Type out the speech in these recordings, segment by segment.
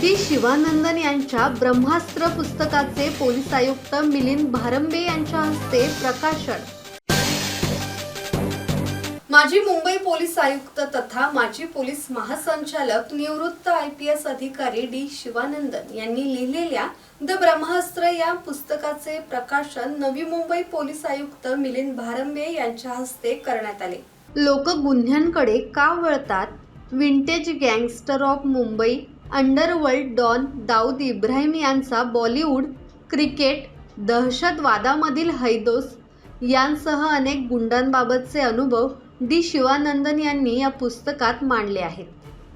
D Sivanandan यांच्या ब्रह्मास्त्र पुस्तकाचे police आयुक्त मिलिंद भारंबे यांच्या हस्ते प्रकाशन. माजी मुंबई पोलीस आयुक्त तथा माजी पोलीस महासंचालक निवृत्त आय पी एस अधिकारी डी शिवानंदन यांनी लिहिलेल्या द ब्रह्मास्त्र या पुस्तकाचे प्रकाशन नवी मुंबई पोलीस आयुक्त मिलिंद भारंबे यांच्या हस्ते करण्यात आले. लोक गुन्ह्यांकडे का वळतात? Vintage gangster of Mumbai underworld don Dawood Ibrahim यांचा बॉलिवूड क्रिकेट दहशतवादामधील हैदोस यांसह अनेक गुंडांबाबतचे अनुभव डी शिवानंदन यांनी या पुस्तकात मांडले आहेत.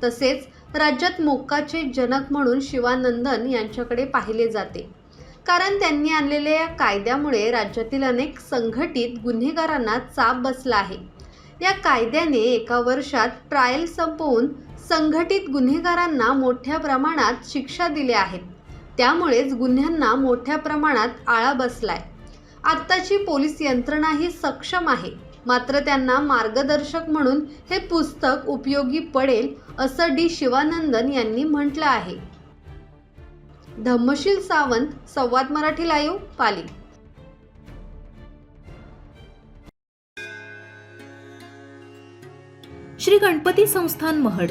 तसेच राज्यात मोक्काचे जनक म्हणून शिवानंदन यांच्याकडे पाहिले जाते. कारण त्यांनी आणलेल्या या कायद्यामुळे राज्यातील अनेक संघटित गुन्हेगारांना चाप बसला आहे. या कायद्याने एका वर्षात ट्रायल संपवून संघटित गुन्हेगारांना मोठ्या प्रमाणात शिक्षा दिल्या आहेत त्यामुळेच गुन्ह्यांना मोठ्या प्रमाणात आळा बसलाय. आत्ताची पोलीस यंत्रणाही सक्षम आहे. मात्र त्यांना मार्गदर्शक म्हणून हे पुस्तक उपयोगी पडेल असं डी. शिवानंदन यांनी म्हटलं आहे. धम्मशील सावंत संवाद मराठी लाईव्ह पाली. श्री गणपती संस्थान महड.